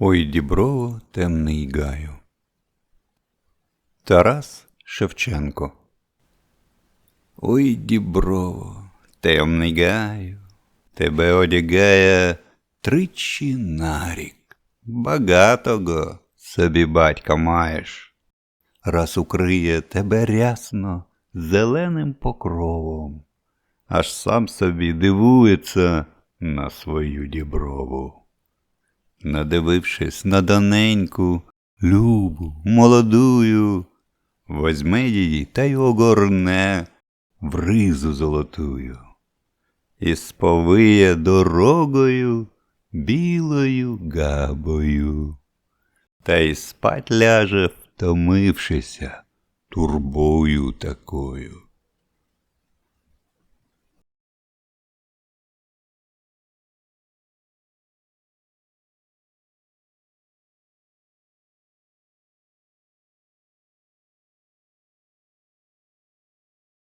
Ой, діброво, темний гаю. Тарас Шевченко. Ой, діброво, темний гаю, тебе одягає тричі на рік. Багатого собі батька маєш, раз укриє тебе рясно зеленим покровом, аж сам собі дивується на свою діброву. Надивившись на доненьку, любу, молодую, возьме її та й огорне в ризу золотую і сповиє дорогою білою габою, та й спать ляже, втомившися турбою такою.